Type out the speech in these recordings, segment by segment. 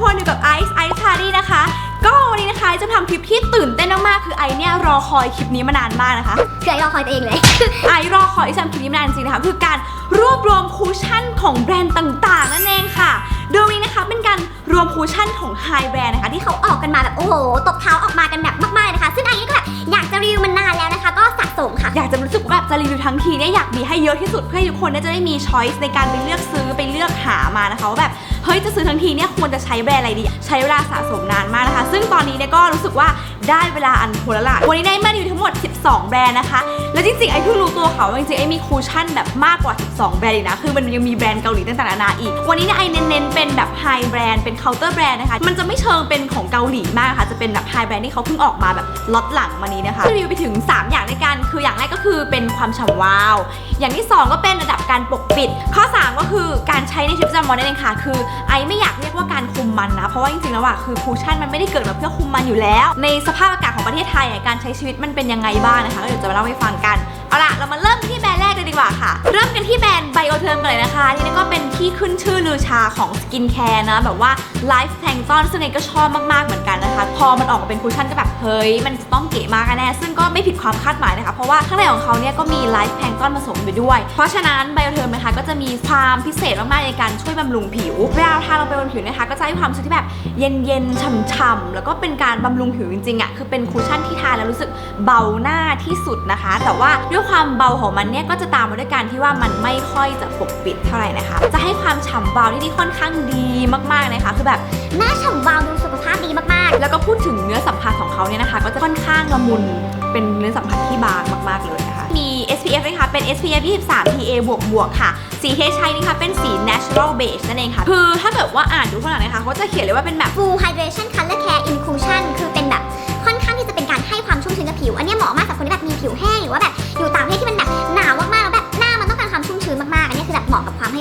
คนอยู่กับไอซ์ไอซ์ชารีนะคะ ก็วันนี้นะคะจะทำคลิปที่ตื่นเต้นมากๆคือไอซ์เนี่ยรอคอยคลิปนี้มานานมากนะคะคือไอ้รอคอยตัวเองเลย ไอซ์รอคอยที่จะทำคลิปนี้มานานจริงๆนะคะคือการรวบรวมคูชั่นของแบรนด์ต่างๆ นั่นเองค่ะโดยวันนี้นะคะเป็นการรวมคูชั่นของไฮแบรนด์นะคะที่ที่เขาออกกันมาแบบโอ้โหตบเท้าออกมากันแบบมากๆนะคะ ซึ่งไอ้ก็แบบอยากจะรีวิวมันนานแล้วนะคะ ก็สะสมค่ะ อยากจะรู้สึกว่าแบบจะรีวิวทั้งทีเนี่ยอยากมีให้เยอะที่สุดเพื่อให้ทุกคนเนี่ยจะได้มีช้อยส์ในการไปเลือกซื้อไปเลือกหามานะคะว่าแบบเฮ้ยจะซื้อทั้งทีเนี่ยควรจะใช้แบรนด์อะไรดี ใช้เวลาสะสมนานมากนะคะ ซึ่งตอนนี้เนี่ยก็รู้สึกว่าได้เวลาอันควรล้วล่ะวันนี้ได้มารีวิวทั้งหมด 12 แบรนด์นะคะ แล้วจริงๆไอ้เพิ่งรู้ตัวเขาว่าจริงๆไอ้มีคูชั่นแบบมากกว่า 12 แบรนด์อีกนะ คือมันยังมีแบรนด์เกาหลีต่างๆนานาอีก วันนี้เนี่ยไอ้เน้นๆเป็นแบบไฮแบรนด์เป็นเคาน์เตอร์แบรนด์นะคะ มันจะไม่เชิงเป็นของเกาหลีมากค่ะ จะเป็นแบบไฮแบรนด์ที่เขาเพิ่งออกมาแบบล็อตหลังมานี้นะคะรีวิวไปถึง 3 อย่างด้วยกัน คืออย่างแรกก็คือเป็นความฉ่ำวาว อย่างที่ 2 ก็เป็นระดับการปกปิด ข้อ 3 ก็คือการใช้ในชีวิตประจำวันนั่นเองค่ะ คือไอไม่อยากเรียกว่าการคุมมันนะ เพราะว่าจริงๆแล้วอะคือคูชั่นมันไม่ได้เกิดมาเพื่อคุมมันอยู่แล้ว ในสภาพอากาศของประเทศไทยอะการใช้ชีวิตมันเป็นยังไงบ้างนะคะก็เดี๋ยวจะมาเล่าให้ฟังกัน เอาล่ะเรามาเริ่มที่แบรนด์ กเลยดีกว่าค่ะ เริ่มกันที่แบรนด์ไบโอเทอร์มกันเลยนะคะนี่ก็เป็นที่ขึ้นชื่อลือชาของสกินแคร์นะ แบบว่าไลฟ์แพลงตอนซึ่งเองก็ชอบมากๆเหมือนกันนะคะ พอมันออกมาเป็นคูชั่นก็แบบเฮ้ย มันจะต้องเก๋มากแน่ซึ่งก็ไม่ผิดความคาดหมายนะคะ เพราะว่าข้างในของเขาเนี่ยก็มีไลฟ์แพลงตอนผสมไปด้วย เพราะฉะนั้นไบโอเทอร์มนะคะก็จะมีความพิเศษมากๆในการช่วยบำรุงผิวเวลาทาลงไปบนผิวนะคะก็จะให้ความรู้สึกที่แบบเย็นๆฉ่ำๆแล้วก็เป็นการบำรุงผิวจริงๆอะคือเป็นคูชั่นที่ทาแล้วรู้สึกเบาหน้าที่สุดนะคะ แต่ว่าด้วยความเบาของมันเนี่ยก็จะตามมาด้วยการที่ว่ามันไม่ค่อยจะปกปิดเท่าไหร่นะคะ จะให้ความฉ่ำเบาที่ที่ค่อนข้างดีมากๆนะคะ คือแบบหน้าฉ่ำวาวดูสุขภาพดีมากแล้วก็พูดถึงเนื้อสัมผัสของเขาเนี่ยนะคะ ก็จะค่อนข้างละมุนเป็นเนื้อสัมผัสที่บางมากๆเลยนะคะ มี SPF นะคะเป็น SPF 23 PA บวกบวกค่ะ สีที่ใช้นี่ค่ะเป็นสี natural beige นั่นเองค่ะ คือถ้าเกิดว่าอ่านดูข้างหลังนะคะเขาจะเขียนเลยว่าเป็นแบบ Full Hydration Color Care Inclusion คือเป็นแบบค่อนข้างที่จะเป็นการให้ความชุ่มชื้นกับผิว อันนี้เหมาะมากกับคนที่แบบมีผิวแห้งหรือว่าแบบอยู่ต่างประเทศที่มัน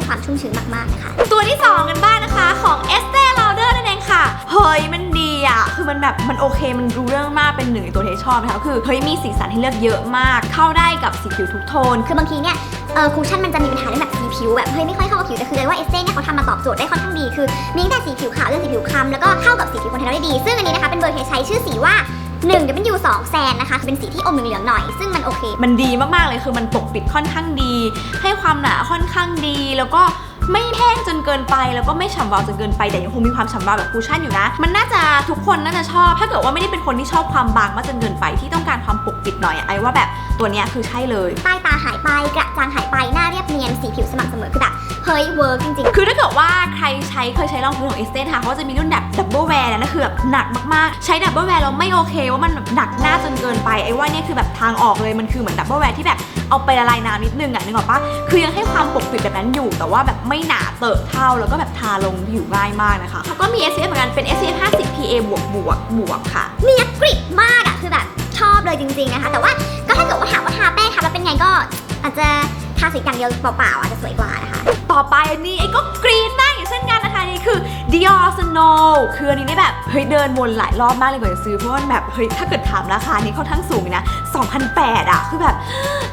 ความชุ่มชื้นมากๆนะคะตัวที่ 2 กันบ้างนะคะของ Estee Lauder นั่นเองค่ะ เฮ้ยมันดีอะคือมันแบบมันโอเคมันรู้เรื่องมากเป็นหนึ่งในตัวที่ชอบนะคะคือเฮ้ยมีสีสันให้เลือกเยอะมาก เข้าได้กับสีผิวทุกโทน คือบางทีเนี่ยเออคูชั่นมันจะมีปัญหาเรื่องแบบสีผิวแบบเฮ้ยไม่ค่อยเข้ากับผิวแต่คือเลยว่าเอสเซ่เนี่ยเขาทำมาตอบโจทย์ได้ค่อนข้างดีคือมิ้งแต่สีผิวขาวเรื่องสีผิวคล้ำแล้วก็เข้ากับสีผิวคนไทยเราได้ดี ซึ่งอันนี้นะคะเป็นเบอร์ที่ใช้ชื่อสีว่า 1 W 2แซนนะคะคือเป็นสีที่อมเหลืองๆหน่อย ซึ่งมันโอเค มันดีมากๆเลยคือมันปกปิดค่อนข้างดี ให้ความหนาค่อนข้างดี แล้วก็ไม่แห้งจนเกินไปแล้วก็ไม่ฉ่ำวาวจนเกินไปแต่ยังคงมีความฉ่ำวาวแบบคูชั่นอยู่นะ มันน่าจะทุกคนน่าจะชอบ ถ้าเกิดว่าไม่ได้เป็นคนที่ชอบความบางมากจนเกินไปที่ต้องการความปกปิดหน่อยอะไอ้ว่าแบบตัวเนี้ยคือใช่เลยใต้ตาหายไปกระจางหายไปหน้าเรียบเนียนสีผิวสม่ำเสมอคือแบบ เฮ้ยเวิร์กจริงคือถ้าเกิดว่าใครใช้เคยใช้รองพื้นของเอสเตนค่ะเขาจะมีรุ่นแบบดับเบิลแวร์นะคือแบบหนักมากๆ ใช้ดับเบิลแวร์แล้วไม่โอเคว่ามันแบบหนักหน้าจนเกินไปไอ้ว่าเนี่ยคือแบบทางออกเลยมันคือเหมือนดับเบิลแวร์ที่แบบเอาไปละลายน้ำนิดนึงอะนึกออกปะคือยังให้ความปกปิดแบบนั้นอยู่แต่ว่าแบบไม่หนาเติบเท่าแล้วก็แบบทาลงผิวง่ายมากนะคะเขาก็มี SPF เหมือนกันเป็น SPF 50 PA บวกบวกบวกค่ะๆเนียบกริบมากอะคือแบบชอบเลยจริง ๆนะคะ แต่ว่าก็ถ้าเกิดว่าถามว่าทาแป้งทาแล้วเป็นไงก็อาจจะทาสีอย่างเดียวเปล่าๆอาจจะสวยกว่านะคะ ต่อไปอันนี้ไอ้ก็กรี๊ดมากอย่างเช่นกันนะคะนี่คือ Dior Snow คืออันนี้ได้แบบเฮ้ยเดินวนหลายรอบมากเลยกว่าจะซื้อเพราะว่ามันแบบเฮ้ยถ้าเกิดถามราคานี้ค่อนข้างสูงอยู่นะ2,800อะคือแบบ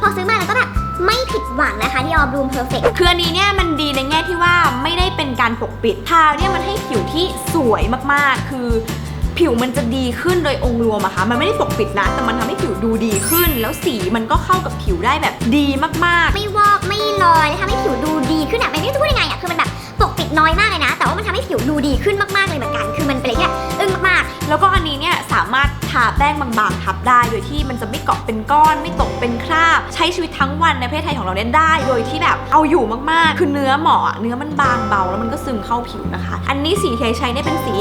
พอซื้อมาแล้วก็แบบไม่ผิดหวังนะคะที่ออ Bloom Perfect คืออันนี้เนี่ยมันดีในแง่ที่ว่าไม่ได้เป็นการปกปิดทาเนี่ยมันให้ผิวที่สวยมากๆ คือ ผิวมันจะดีขึ้นโดยองค์รวมอะคะมันไม่ได้ปกปิดนะ แต่มันทำให้ผิวดูดีขึ้น แล้วสีมันก็เข้ากับผิวได้แบบดีมากๆ ไม่วอกไม่ลอยทำให้ผิวดูดีขึ้นอะไม่รู้จะพูดยังไงอะคือมันแบบ ปิดน้อยมากเลยนะ แต่ว่ามันทำให้ผิวดูดีขึ้นมากๆเลยเหมือนกัน คือมันเป็นอะไรที่แบบอึ้งมากแล้วก็อันนี้เนี่ยสามารถทาแป้งบางๆทับได้ โดยที่มันจะไม่เกาะเป็นก้อนไม่ตกเป็นคราบ ใช้ชีวิตทั้งวันในประเทศไทยของเราเนี่ยได้ โดยที่แบบเอาอยู่มากๆ คือเนื้อหมออะเนื้อมันบางเบา แล้วมันก็ซึมเข้าผิวนะคะ อันนี้สีที่ใช้เนี่ยเป็นสี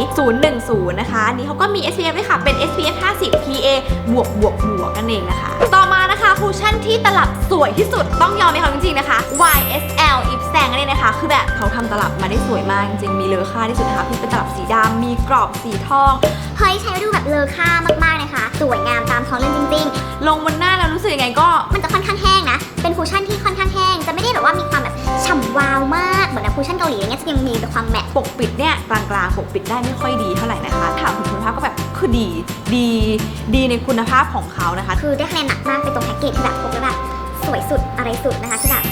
010 นะคะ อันนี้เขาก็มี SPF ด้วยค่ะ เป็น SPF 50 PA บวกบวกบวกนั่นเองนะคะ ต่อมานะ คะคูชั่นที่ตลับสวยที่สุดต้องยอมให้เขาจริงๆนะคะ YSL อิฟแซงนี่นเองนะคะ คือแบบเขาทำตลับมาได้สวยมากจริงๆมีเลอค่าที่สุดนะคะคือเป็นตลับสีดำมีกรอบสีทอง เฮ้ยใช้แล้วดูแบบเลอค่ามากๆนะคะ สวยงามตามท้องเรื่องจริง ลงบนหน้าแล้วรู้สึกยังไงก็ ๆ มันจะค่อนข้างแห้งนะ เป็นคูชั่นที่ค่อนข้างแห้ง จะไม่ได้แบบว่ามีความแบบฉ่ำวาวมาก เหมือนแบบคูชั่นเกาหลีอย่างเงี้ยจะยังมีแต่ความแมตต์ปกปิดเนี่ยกลางๆปกปิดได้ไม่ค่อยดีเท่าไหร่นะคะ ถามถึงคุณภาพก็แบบคือดีดีดีในคุณภาพของเขานะคะ คือได้คะแนนหนักมากเป็นตรงแพ็กเกจที่แบบพกแล้วแบบสวยสุดอะไรสุดนะคะคือแบบ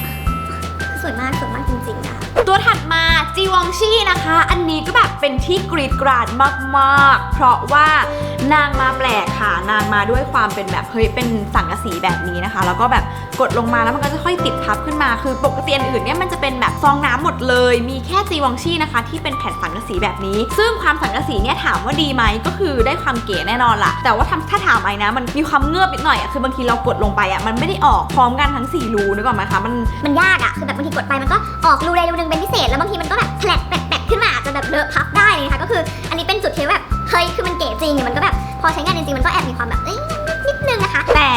สวยมากสวยมากจริงๆนะคะ ตัวถัดมาจีวองชี่นะคะ อันนี้ก็แบบ เป็นที่กรีดกราดมากๆ เพราะว่านางมาแปลกค่ะ นางมาด้วยความเป็นแบบเฮ้ยเป็นสังกะสีแบบนี้นะคะ แล้วก็แบบกดลงมาแล้วมันก็จะค่อยติดพับขึ้นมา คือปกติอันอื่นเนี่ยมันจะเป็นแบบฟองน้ำหมดเลย มีแค่จีวองชี่นะคะ ที่เป็นแผ่นสังกะสีแบบนี้ ซึ่งความสังกะสีเนี่ยถามว่าดีไหมก็คือได้ความเก๋แน่นอนล่ะ แต่ว่าทำถ้าถามไอ้นะ มันมีความเงือบนิดหน่อยอะคือบางทีเรากดลงไปอะมันไม่ได้ออกพร้อมกันทั้งสี่รูนึกออกไหมคะมันมันยากอะคือแบบบางทีกดไปมันก็ออกรูใดรูหนึ่งเป็นพิเศษแล้วบางทีมันก็แบบแผลกแปลกขึ้นมาจะแบบเลอะพับได้ มันก็แอบมีความแบบเอ้ยนิดนึงนะคะ แต่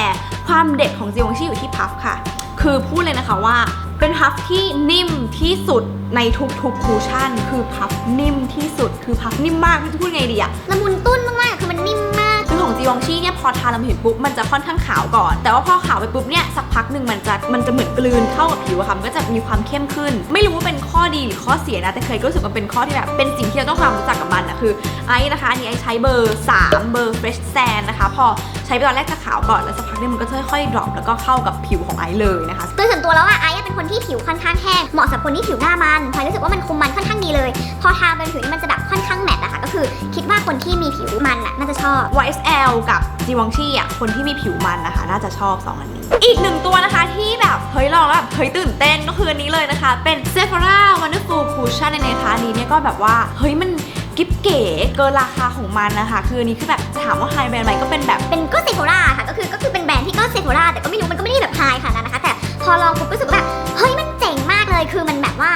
ความเด็ดของจีวองชี่อยู่ที่พัฟค่ะ คือพูดเลยนะคะว่าเป็นพัฟที่นิ่มที่สุดในทุกๆคูชั่น คือพัฟนิ่มที่สุด คือพัฟนิ่มมากไม่รู้จะพูดไงดีอะละมุนตุ้นมากๆคือมันนิ่มมากคือ ของจีวองชี่เนี่ยพอทาแล้วเห็นปุ๊บมันจะค่อนข้างขาวก่อน แต่ว่าพอขาวไปปุ๊บเนี่ยสักพักหนึ่งมันจะมันจะเหมือนกลืนเข้ากับผิวค่ะมันก็จะมีความเข้มขึ้น ไม่รู้ว่าเป็นข้อดีหรือข้อเสียนะแต่เคยก็รู้สึกว่าเป็นข้อที่แบบเป็นสิ่งที่เราต้องความรู้จักกับมันอะคือไอ้นะคะอันนี้ไอ้ใช้เบอร์ 3 เบอร์ Fresh Sand นะคะพอ ใช้ไปตอนแรกจะขาวก่อนแล้วสักพักหนึงมันก็จะค่อยๆ drop แล้วก็เข้ากับผิวของไอซ์เลยนะคะโดยส่วนตัวแล้วอะไอ้อะเป็นคนที่ผิวค่อนข้างแห้งเหมาะสำหรับคนที่ผิวหน้ามันพลอยรู้สึกว่ามันคุมมันค่อนข้างดีเลย พอทาบนผิวนี่มันจะแบบค่อนข้างแมตต์อะค่ะก็คือ คิดว่าคนที่มีผิวมันอะน่าจะชอบ YSL กับ g w a n g c h i อะคนที่มีผิวมันนะคะ น่าจะชอบ2อันนี้ อีกหนึ่งตัวนะคะที่แบบเฮ้ยลองแล้วแบบเฮ้ยตื่นเต้นก็คืออันนี้เลยนะคะ เป็น Sephora Wonderful Cushion ในนะคะอันนี้เนี่ยก็แบบว่าเฮ้ยมัน กิ๊บเก๋เกินราคาของมันนะคะ คืออันนี้คือแบบถามว่าไฮแบรนด์ไหมก็เป็นแบบเป็นก็เซโ h ราค่ะ ก็คือก็คือเป็นแบรนด์ที่ก็เซโ h ราแต่ก็ไม่รู้มันก็ไม่ได้แบบไฮขนาดนั้นนะคะ แต่พอลองปุ๊บรู้สึกว่าแบบเฮ้ยมันเจ๋งมากเลยคือมันแบบว่า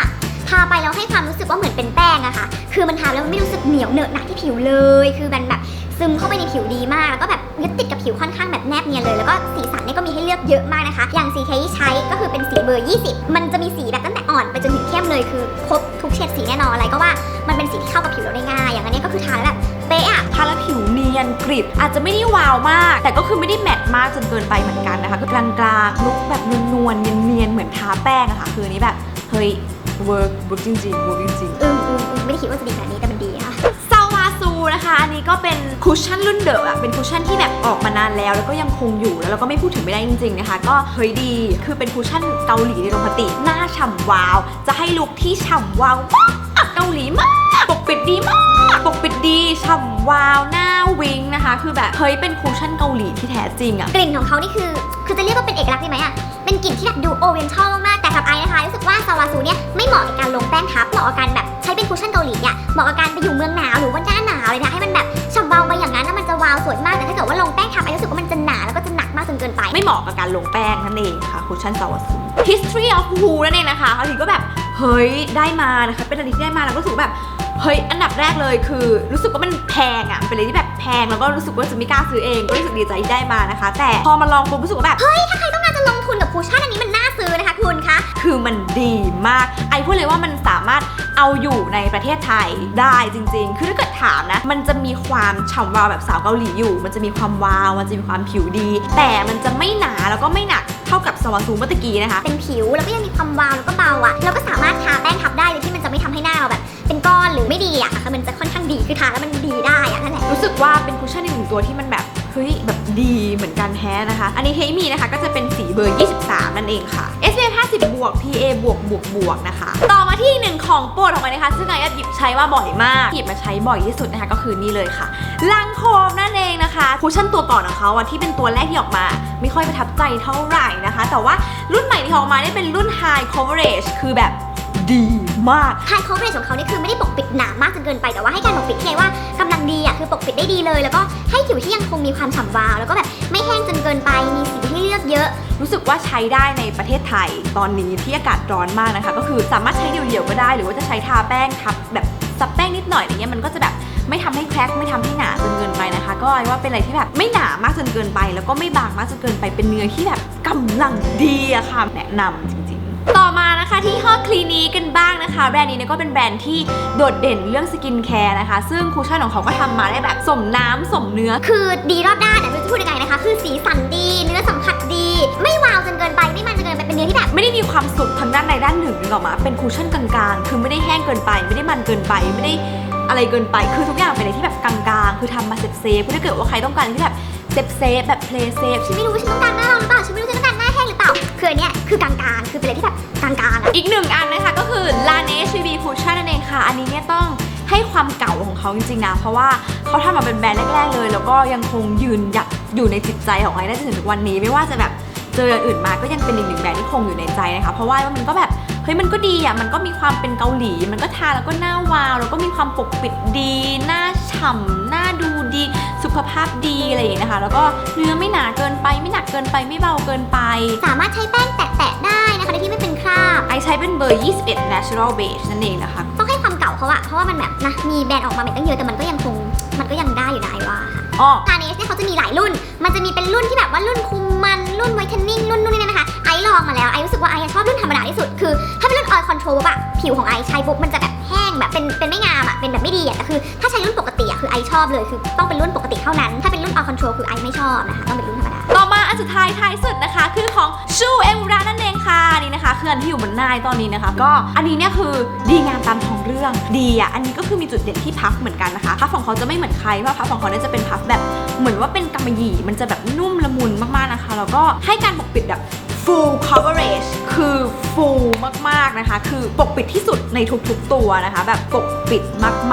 ทาไปแล้วให้ความรู้สึกว่าเหมือนเป็นแป้งอะค่ะ คือมันทาแล้วมันไม่รู้สึกเหนียวเหนอะหนักที่ผิวเลย คือมันแบบซึมเข้าไปในผิวดีมาก แล้วก็แบบยึดติดกับผิวค่อนข้างแบบแนบเนียนเลย แล้วก็สีสันเนี่ยก็มีให้เลือกเยอะมากนะคะ อย่างสีที่ใช้ก็คือเป็นสีเบอร์ 20 มันจะมีสีแบบตั้งแต่ อนไปจนถึงเข้มเลยคือครบทุกเฉดสีแน่นอนอะไรก็ว่ามันเป็นสีที่เข้ากับผิวเราได้ง่าย อย่างอันนี้ก็คือทาแล้วแบบเป๊ะอะทาแล้วผิวเนียนกริบอาจจะไม่ได้วาวมาก แต่ก็คือไม่ได้แมตต์มากจนเกินไปเหมือนกันนะคะก็กลางๆลุกแบบนวลๆเนียนๆเหมือนทาแป้งอะค่ะคืออันนี้แบบเฮ้ยเวิร์กเวิร์กจริงๆเวิร์กจริงๆ อืมอืมอืมไม่ได้คิดว่าจะดีขนาดนี้แต่ นะคะอันนี้ก็เป็นคุชชั่นรุ่นเดอะอะเป็นคุชชั่นที่แบบออกมานานแล้ว แล้วก็ยังคงอยู่แล้วเราก็ไม่พูดถึงไม่ได้จริงๆนะคะ ก็เฮ้ยดีคือเป็นคุชชั่นเกาหลีในโรงพติหน้าฉ่ำวาว จะให้ลุคที่ฉ่ำวาวมากเกาหลีมากปกปิดดีมากปกปิดดีฉ่ำวาวหน้าวิงนะคะ คือแบบเฮ้ยเป็นคุชชั่นเกาหลีที่แท้จริงอะกลิ่นของเขานี่คือ คือจะเรียกว่าเป็นเอกลักษณ์ได้ไหมอะเป็นกลิ่นที่แบบดูโอเรียนทัลมากๆแต่สำหรับไอนะคะรู้สึกว่าซาวาซูเนี่ยไม่เหมาะกับการลงแป้งทับเหมาะกับการแบบใช้เป็นคุชชั่นเกาหลีอะเหมาะกับการไปอยู่เมืองหนาวหรือว่าหน้าหนาวเลยนะให้มันาวสวยมากแต่ถ้าเกิดว่าลงแป้งทับไอรู้สึกว่ามันจะหนาแล้วก็จะหนักมากจนเกินไป ไม่เหมาะกับการลงแป้งนั่นเองค่ะคุชชั่นซาวาซู History of Who นั่นเองนะคะเขาทีก็แบบเฮ้ยได้มานะคะเป็นอะไรที่ได้มาแล้วก็รู้สึกว่าแบบเฮ้ยอันดับแรกเลยคือ รู้สึกว่ามันแพงอะ่ะมันเป็นอะไรที่แบบแพงแล้วก็รู้สึกว่าจะไม่กล้าซื้อเองก็รู้สึกดีใจที่ได้มานะคะ แต่พอมาลองปุ๊บรู้สึกว่าแบบเฮ้ยถ้าใครต้องการจะลงทุนกับคุชชั่นอันนี้มันน่าซื้อนะคะคุณคะคือมันดีมากไอพูดเลยว่ามันสามารถ เอาอยู่ในประเทศไทยได้จริง ๆ คือถ้าเกิดถามนะ มันจะมีความฉ่ำวาวแบบสาวเกาหลีอยู่ มันจะมีความวาว มันจะมีความผิวดี แต่มันจะไม่หนาแล้วก็ไม่หนักเท่ากับสวาซูเมื่อตะกี้นะคะ เป็นผิวแล้วก็ยังมีความวาวแล้วก็เบาอะเราก็สามารถทาแป้งทับได้โดยที่มันจะไม่ทำให้หน้าเราแบบ เป็นก้อนหรือไม่ดีอะคือมันจะค่อนข้างดีคือทาแล้วมันดีได้อะนั่นแหละ รู้สึกว่าเป็นคุชชั่นอีกหนึ่งตัวที่มันแบบเฮ้ยแบบดีเหมือนกันแฮะนะคะ อันนี้เทมีนะคะก็จะเป็นสีเบอร์ 23 นั่นเองค่ะ SPF 50 บวก PA บวกบวกบวกนะคะ ต่อมาที่หนึ่งของโปรดของมันนะคะ ซึ่งไอ้หยิบใช้มาบ่อยมาก หยิบมาใช้บ่อยที่สุดนะคะก็คือนี่เลยค่ะ ลังโคมนั่นเองนะคะคุชชั่นตัวก่อนของเขาอะที่เป็นตัวแรกที่ออกมา ไม่ค่อยประทับใจเท่าไหร่นะคะ แต่ว่ารุ่นใหม่ที่ออกมาได้เป็นรุ่น High Coverage คือแบบดี มากไฮโคเวอร์ของเขานี่คือไม่ได้ปกปิดหนามากจนเกินไปแต่ว่าให้การปกปิดที่เรียกว่ากำลังดีอะคือปกปิดได้ดีเลย แล้วก็ให้ผิวที่ยังคงมีความฉ่ำวาว แล้วก็แบบไม่แห้งจนเกินไปมีสีให้เลือกเยอะ รู้สึกว่าใช้ได้ในประเทศไทยตอนนี้ที่อากาศร้อนมากนะคะ ก็คือสามารถใช้เดี่ยวๆก็ได้ หรือว่าจะใช้ทาแป้งทับแบบซับแป้งนิดหน่อยอะไรเงี้ยมันก็จะแบบไม่ทำให้แครกไม่ทำให้หนาจนเกินไปนะคะ ก็ไอ้ว่าเป็นอะไรที่แบบไม่หนามากจนเกินไป แล้วก็ไม่บางมากจนเกินไปเป็นเนื้อที่แบบกำลังดีอะค่ะแนะนำจริงๆ ต่อมานะคะที่ห้อคลีนีกันบ้างนะคะ แบรนด์นี้เนี่ยก็เป็นแบรนด์ที่โดดเด่นเรื่องสกินแคร์นะคะ ซึ่งคูชั่นของเขาก็ทำมาได้แบบสมน้ำสมเนื้อ คือดีรอบด้านอะไม่รู้จะพูดยังไงนะคะ คือสีสันดีเนื้อสัมผัสดี ไม่วาวจนเกินไปไม่มันจนเกินไปเป็นเนื้อที่แบบ ไม่ได้มีความสุดทางด้านใดด้านหนึ่งนึกออกมา เป็นคูชั่นกลางๆ คือไม่ได้แห้งเกินไป ไม่ได้มันเกินไป ไม่ได้อะไรเกินไป คือทุกอย่างเป็นอะไรที่แบบกลางๆ คือทำมาเซฟเซฟๆถ้าเกิดว่าใครต้องการที่แบบเซฟเซฟๆแบบเพลย์เซฟ ฉันไม่รู้ว่าฉันต้องการหน้าเราหรือเปล่าฉันไม่รู้ฉันต้องการ คืออันเนี้ยคือกลางๆ คือเป็นอะไรที่แบบกลางๆอะอีกหนึ่งอันนะคะก็คือ Laneige BB Cushion ชั่นนั่นเองค่ะ อันนี้เนี่ยต้องให้ความเก่าของเขาจริงๆนะ เพราะว่าเขาทำมาเป็นแบรนด์แรกๆเลย แล้วก็ยังคงยืนหยัดอยู่ในจิตใจของไอ้ได้จนถึงวันนี้ ไม่ว่าจะแบบเจออย่างอื่นมาก็ยังเป็นอีกหนึ่งแบรนด์ที่คงอยู่ในใจนะคะ เพราะว่ามันก็แบบเฮ้ยมันก็ดีอะ มันก็มีความเป็นเกาหลี มันก็ทาแล้วก็หน้าวาว แล้วก็มีความปกปิดดี หน้าฉ่ำหน้าดูดี สุขภาพดีอะไรอย่างเงี้ยนะคะ แล้วก็เนื้อไม่หนาเกินไปไม่หนักเกินไปไม่เบาเกินไป สามารถใช้แป้งแตะๆได้นะคะโดยที่ไม่เป็นคราบไอใช้เป็นเบอร์ 21 natural beige นั่นเองนะคะ ต้องให้ความเก่าเขาอะเพราะว่ามันแบบนะมีแบรนด์ออกมาเป็นตั้งเยอะแต่มันก็ยังคง มันก็ยังได้อยู่นะไอว่าค่ะอ๋อคาเนสเนี่ยเขาจะมีหลายรุ่น มันจะมีเป็นรุ่นที่แบบว่ารุ่นคุมมันรุ่นไวท์เทนนิ่งรุ่นนู่นนี่นั่นนะคะ ไอลองมาแล้วไอรู้สึกว่าไอชอบรุ่นธรรมดาที่สุด คือ ถ้าเป็นรุ่นออยคอนโทรลอะผิวของไอใช้ปุ๊บมันจะแบบแห้งแบบเป็นเป็นไม่งามอะเป็นแบบไม่ดีอะแต่คือถ้าใช้รุ่นปกติอะคือไอชอบเลยคือต้องเป็นรุ่นปกติเท่านั้น ถ้าเป็นรุ่นออยคอนโทรลคือไอไม่ชอบนะคะต้องเป็นรุ่นธรรมดาต่อมา อันสุดท้ายท้ายสุดนะคะ คือของชูเอมรานั่นเองค่ะนี่นะคะคืออันที่อยู่บนหน้าตอนนี้นะคะ ก็อันนี้เนี่ยคือดีงามตามท้องเรื่องดีอะอันนี้ก็คือมีจุดเด่นที่พัฟเหมือนกันนะคะพัฟของเขาจะไม่เหมือนใครเพราะพัฟของเขาเนี่ยจะเป็นพัฟแบบเหมือนว่าเป็นกำมะหยี่มันจะแบบนุ่มละมุนมากๆนะคะ แล้วก็ให้การปกปิดแบบ full coverage คือ full มากๆนะคะ คือปกปิดที่สุดในทุกๆตัวนะคะ แบบปกปิด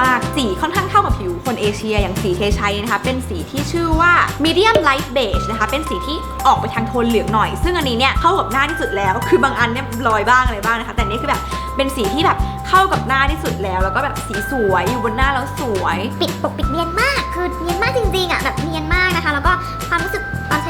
มากๆ สีค่อนข้างเข้ากับผิวคนเอเชียอย่างสีเทชัยนะคะ เป็นสีที่ชื่อว่า medium light beige นะคะ เป็นสีที่ออกไปทางโทนเหลืองหน่อย ซึ่งอันนี้เนี่ยเข้ากับหน้าที่สุดแล้ว คือบางอันเนี่ยลอยบ้างอะไรบ้างนะคะ แต่อันนี่คือแบบเป็นสีที่แบบเข้ากับหน้าที่สุดแล้ว แล้วก็แบบสีสวยอยู่บนหน้าแล้วสวย ปิดปกปิดเนียนมาก คือเนียนมากจริงๆอะแบบเนียนมากนะคะ แล้วก็ความรู้สึก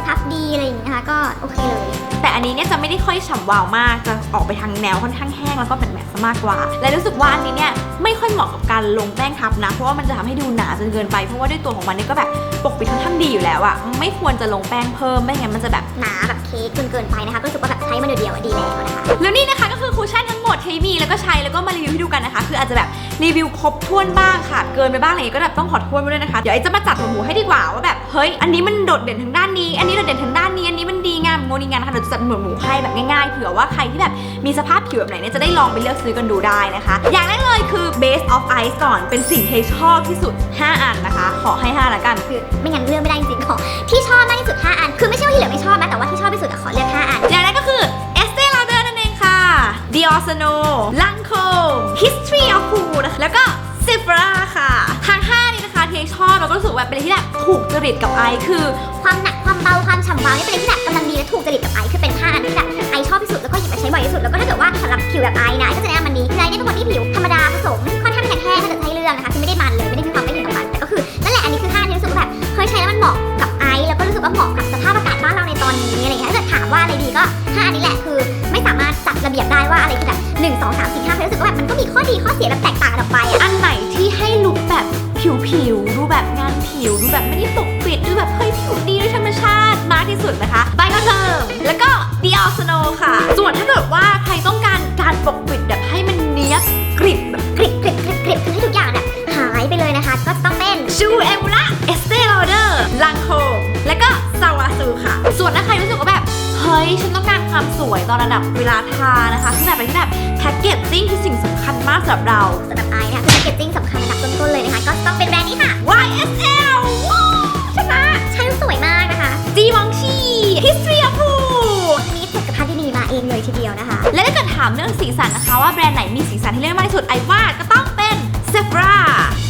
ตอนใช้พัฟดีอะไรอย่างเงี้ยนะคะ ก็โอเคเลย แต่อันนี้เนี่ยจะไม่ได้ค่อยฉ่ำวาวมาก จะออกไปทางแนวค่อนข้างแห้งแล้วก็เป็นแมทซะมากกว่า และรู้สึกว่าอันนี้เนี่ยไม่ค่อยเหมาะกับการลงแป้งทับนะ เพราะว่ามันจะทำให้ดูหนาจนเกินไป เพราะว่าด้วยตัวของมันเนี่ยก็แบบปกปิดค่อนข้างดีอยู่แล้วอะไม่ควรจะลงแป้งเพิ่ม ไม่งั้นมันจะแบบหนาแบบเค้กจนเกินไปนะคะ ก็รู้สึกว่าแบบใช้มันเดียวๆอะดีแล้วนะคะ แล้วนี่นะคะก็คือคูชั่นทั้ง หมดที่มีแล้วก็ใช้แล้วก็มารีวิวให้ดูกันนะคะ คืออาจจะแบบรีวิวครบถ้วนบ้างขาดเกินไปบ้างอะไรอย่างเงี้ยก็แบบต้องขอโทษไว้ด้วยนะคะ เดี๋ยวไอ้จะมาจัดหมวดหมู่ให้ดีกว่าว่าแบบเฮ้ยอันนี้มันโดดเด่นทางด้านนี้ อันนี้โดดเด่นทางด้านนี้อันนี้มันดีงามโงดีงามนะคะเดี๋ยวจะจัดหมวดหมู่ให้แบบง่ายๆเผื่อว่าใครที่แบบมีสภาพผิวแบบไหนเนี่ยจะได้ลองไปเลือกซื้อกันดูได้นะคะ อย่างแรกเลยคือ base of ice ก่อนเป็นสิ่งที่ชอบที่สุด 5 อันนะคะ ขอให้ 5 ละกัน คือไม่งั้นเลือกไม่ได้จริงๆของที่ชอบมากที่สุด 5 อัน คือไม่ใช่ว่าที่เหลือไม่ชอบนะแต่ว่าที่ชอบที่สุดอะขอเลือก 5 อันอย่างแรกก็คือ Estee Lauder นั่นเองค่ะ Dior Snow Lancome เป็นอะไรที่แบบถูกจริตกับไอคือ ความหนักความเบาความฉ่ำวาวนี่เป็นอะไรที่แบบกำลังดีและถูกจริตกับไอคือเป็น5อันที่แบบไอชอบที่สุดแล้วก็หยิบมาใช้บ่อยที่สุดแล้วก็ถ้าเกิดว่าสำหรับผิวแบบไอนะไอก็จะแนะนำอันนี้คือไอเนี่ยเป็นคนที่ผิวธรรมดาผสมค่อนข้างแข็งแรงถ้าเกิดให้เลือกนะคะคือไม่ได้มันเลยไม่ได้มีความไม่ถึงกับมันแต่ก็คือนั่นแหละอันนี้คือ5ที่รู้สึกว่าแบบเฮ้ยใช้แล้วมันเหมาะกับไอแล้วก็รู้สึกว่าเหมาะกับสภาพอากาศบ้านเราในตอนนี้อะไรอย่างเงี้ยถ้าเกิดถามว่าอะไรดีก็5อันนี้แหละคือ ไม่สามารถจัดระเบียบได้ว่าอะไรคือแบบ1 2 3 4 5เพราะรู้สึกว่าแบบมันก็มีข้อดีข้อเสียแบบแตกต่างกันออกไปอันไหนที่ให้ลุคแบบผิวๆ แบบงานผิวดูแบบไม่ได้ปกปิดดูแบบเฮ้ยผิวดีด้วยธรรมชาติมากที่สุดนะคะไบก็เทอมแล้วก็ Dior Snow ค่ะ ส่วนถ้าเกิดว่าใครต้องการการปกปิดแบบให้มันเนี้ยบกริบแบบกริบกริบกริบกริบคือให้ทุกอย่างเนี่ยหายไปเลยนะคะ ก็ต้องเป็นชูเอมูระเอสเตอร์เดอร์ลังโคมและก็ซาวาซูค่ะ ส่วนถ้าใครรู้สึกว่าแบบเฮ้ยฉันต้องการความสวยตอนระดับเวลาทานะคะที่แบบอะไรที่แบบแพ็กเกจจิ้งคือสิ่งสำคัญมากสำหรับเราสำหรับไอเนี่ย เกจจิ้งสำคัญระดับต้นๆเลยนะคะ ก็ต้องเป็นแบรนด์นี้ค่ะ YSL ว้าวชนะใช้แล้วสวยมากนะคะจีวังชี History of Food อันนี้ผลิตภัณฑ์ที่ดีมาเองเลยทีเดียวนะคะ และถ้าเกิดถามเรื่องสีสันนะคะ ว่าแบรนด์ไหนมีสีสันที่เล่นมากที่สุดไอว่าก็ต้องเป็น Sephora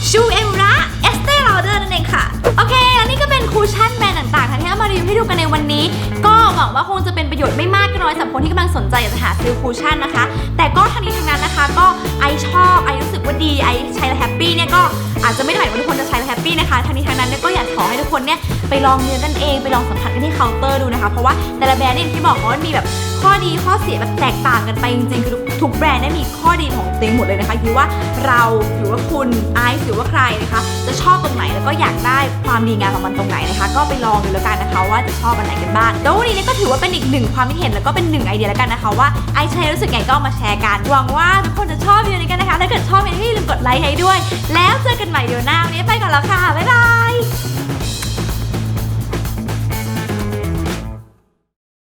Shu Emura Estee Lauder นั่นเองค่ะ โอเคแล้วนี่ก็เป็นคูชั่นแบรนด์ต่างๆค่ะที่เอามารีวิวให้ดูกันในวันนี้ ก็หวังว่าคงจะเป็นประโยชน์ไม่มากก็น้อยสำหรับคนที่กำลังสนใจอยากจะหาซื้อคูชั่นนะคะ แต่ก็ทั้งนี้ทั้งนั้นนะคะ ก็ไอชอบไอรู้สึก ว่าดีไอใช้แล้วแฮปปี้เนี่ยก็อาจจะไม่ได้หมายว่าทุกคนจะใช้แล้วแฮปปี้นะคะทั้งนี้ทั้งนั้นเนี่ยก็อยากขอให้ทุกคนเนี่ยไปลองเนื้อกันเองไปลองสัมผัสกันที่เคาน์เตอร์ดูนะคะ เพราะว่าแต่ละแบรนด์เนี่ยที่บอกว่ามันมีแบบ ข้อดีข้อเสียแบบแตกต่างกันไปจริงๆคือทุกแบรนด์เนี่ยมีข้อดีของตัวเองหมดเลยนะคะคือว่าเราหรือว่าคุณไอซ์หรือว่าใครนะคะ จะชอบตรงไหนแล้วก็อยากได้ความดีงามของมันตรงไหนนะคะ ก็ไปลองดูแล้วกันนะคะ ว่าจะชอบอันไหนกันบ้างแล้ววันนี้เนี่ยก็ถือว่าเป็นอีกหนึ่งความคิดเห็นแล้วก็เป็นหนึ่งไอเดียแล้วกันนะคะว่าไอซ์ใช้รู้สึกไงก็มาแชร์กันหวังว่าทุกคนจะชอบวิดีโอนี้กันนะคะถ้าเกิดชอบอย่าลืมกดไลค์ให้ด้วย แล้วเจอกันใหม่เดี๋ยวหน้าวันนี้ไปก่อนแล้วค่ะบ๊ายบาย